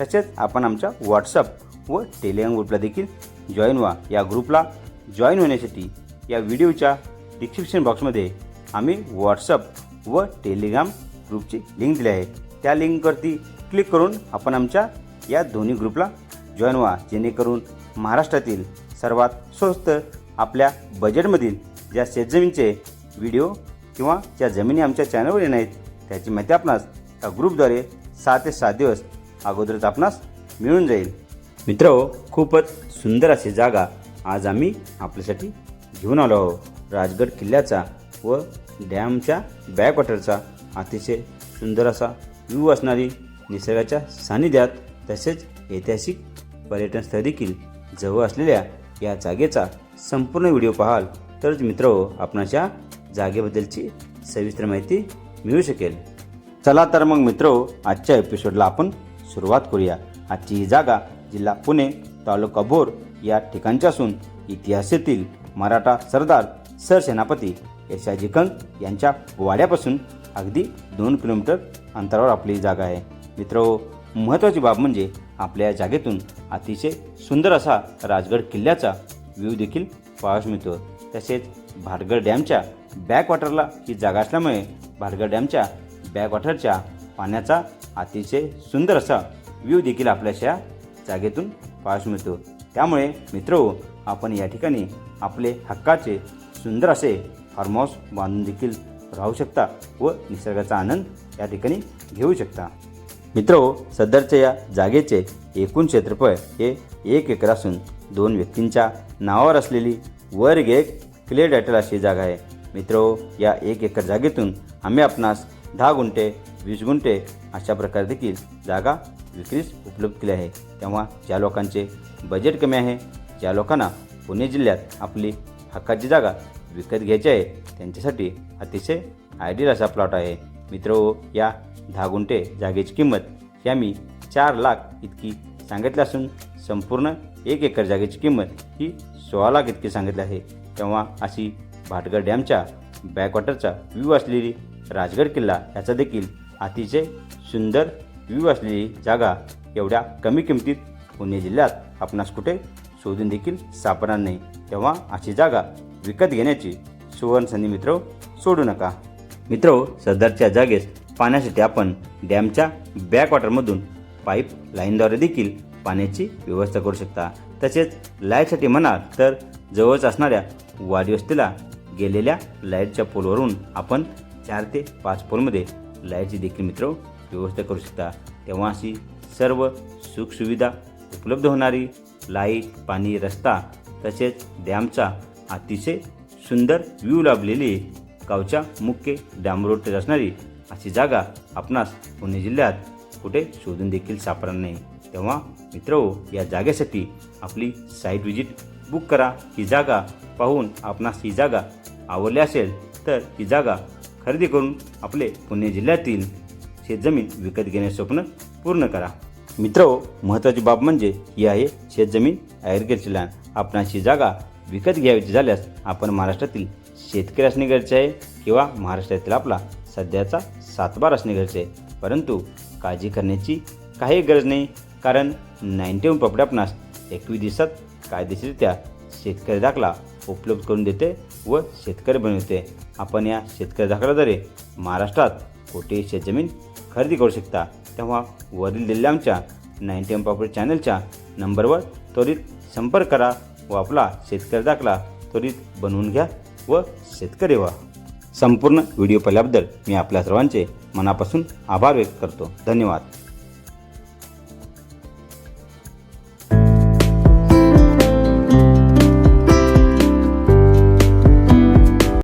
तसेच आपण आमच्या व्हॉट्सअप व टेलिग्राम ग्रुपला देखील जॉईन व्हा. या ग्रुपला जॉईन होण्यासाठी या व्हिडिओच्या डिस्क्रिप्शन बॉक्समध्ये आम्ही व्हॉट्सअप व टेलिग्राम ग्रुपची लिंक दिली आहे. त्या लिंकवरती क्लिक करून आपण आमच्या या दोन्ही ग्रुपला जॉईन व्हा. जेणेकरून महाराष्ट्रातील सर्वात स्वस्त आपल्या बजेटमधील ज्या शेतजमीनचे व्हिडिओ किंवा ज्या जमिनी आमच्या चॅनलवर येणार आहेत त्याची माहिती आपणास त्या ग्रुपद्वारे सहा ते सात दिवस अगोदरच आपणास मिळून जाईल. मित्र खूपच सुंदर अशी जागा आज आम्ही आपल्यासाठी घेऊन आलो आहोत. राजगड किल्ल्याचा व डॅमच्या बॅकवॉटरचा अतिशय सुंदर असा व्ह्यू असणारी निसर्गाच्या सानिध्यात तसेच ऐतिहासिक पर्यटन स्थळ देखील जवळ असलेल्या या जागेचा संपूर्ण व्हिडिओ पाहाल तरच मित्र आपणास या जागेबद्दलची सविस्तर माहिती मिळू शकेल. चला तर मग मित्र आजच्या एपिसोडला आपण सुरुवात करूया. आजची ही जागा जिल्हा पुणे तालुका भोर या ठिकाणची असून इतिहासातील मराठा सरदार सरसेनापती यशाजी कंक यांच्या वाड्यापासून अगदी दोन किलोमीटर अंतरावर आपली ही जागा आहे. मित्र हो, महत्त्वाची बाब म्हणजे आपल्या या जागेतून अतिशय सुंदर असा राजगड किल्ल्याचा व्ह्यू देखील पाहास मिळतो. तसेच भाटगड डॅमच्या बॅकवॉटरला ही जागा असल्यामुळे भाटगड डॅमच्या बॅकवॉटरच्या पाण्याचा अतिशय सुंदर असा व्ह्यू देखील आपल्याच्या या जागेतून पाहास मिळतो. त्यामुळे मित्र आपण या ठिकाणी आपले हक्काचे सुंदर असे फार्म हाऊस बांधून देखील राहू शकता व निसर्गाचा आनंद या ठिकाणी घेऊ शकता. मित्र सदरच्या या जागेचे एकूण क्षेत्रफळ हे एक एकर असून दोन व्यक्तींच्या नावावर असलेली वर्ग एक क्लिअर डॅटल अशी जागा आहे. मित्र या एक एकर जागेतून आम्ही आपणास दहा गुंठे वीस गुंठे अशा प्रकारे देखील जागा विक्रीस उपलब्ध केली आहे. तेव्हा ज्या लोकांचे बजेट कमी आहे ज्या लोकांना पुणे जिल्ह्यात आपली हक्काची जागा विकत घ्यायची आहे त्यांच्यासाठी अतिशय आयडियल असा प्लॉट आहे. मित्र हो, या दहा गुंठे जागेची किंमत ही आम्ही चार लाख इतकी सांगितली असून संपूर्ण एक एकर जागेची किंमत ही सोळा लाख इतकी सांगितली आहे. तेव्हा अशी भाटगड डॅमच्या बॅकवॉटरचा व्ह्यू असलेली राजगड किल्ला याचा देखील अतिशय सुंदर व्ह्यू असलेली जागा एवढ्या कमी किमतीत पुणे जिल्ह्यात आपणास कुठे शोधून देखील सापडणार नाही. तेव्हा अशी जागा विकत घेण्याची सुवर्णसंधी मित्र सोडू नका. मित्र सदरच्या जागेस पाण्यासाठी आपण डॅमच्या बॅकवॉटरमधून पाईप लाईनद्वारे देखील पाण्याची व्यवस्था करू शकता. तसेच लाईटसाठी म्हणाल तर जवळच असणाऱ्या वाडी वस्तीला गेलेल्या लाईटच्या पोलवरून आपण चार ते पाच पोलमध्ये लाईटची देखील मित्र व्यवस्था करू शकता. तेव्हा अशी सर्व सुखसुविधा उपलब्ध होणारी लाइट पाणी रस्ता तसेच डॅमचा अतिशय सुंदर व्ह्यू लाभलेली गावच्या मुख्य डॅम रोडवर असणारी अशी जागा आपणास पुणे जिल्ह्यात कुठे शोधून देखील सापडणार नाही. तेव्हा मित्र हो, या जागेसाठी आपली साईट व्हिजिट बुक करा. ही जागा पाहून आपणास ही जागा आवडली असेल तर ही जागा खरेदी करून आपले पुणे जिल्ह्यातील शेतजमीन विकत घेण्याचे स्वप्न पूर्ण करा. मित्र हो, महत्त्वाची बाब म्हणजे ही आहे शेतजमीन. ॲग्रिकल्चर लँड आपणाशी जागा विकत घ्यायची झाल्यास आपण महाराष्ट्रातील शेतकरी असणे गरजेचे आहे किंवा महाराष्ट्रातील आपला सध्याचा सातबार असणे गरजेचे आहे. परंतु काळजी करण्याची काही गरज नाही. कारण नाईन्टी वन प्रॉपर्टी आपणास एकवीस दिवसात कायदेशीरित्या शेतकरी दाखला उपलब्ध करून देते व शेतकरी बनवते आपण या शेतकरी दाखल्याद्वारे महाराष्ट्रात कोठेही शेतजमीन खरेदी करू शकता. तेव्हा वरील दिलेल्या आमच्या नाईन्टी एम प्रॉपर्टी चॅनलच्या नंबरवर त्वरित संपर्क करा व आपला शेतकरी दाखला त्वरित बनवून घ्या व शेतकरी व्हा. संपूर्ण व्हिडिओ पाहिल्याबद्दल मी आपल्या सर्वांचे मनापासून आभार व्यक्त करतो. धन्यवाद.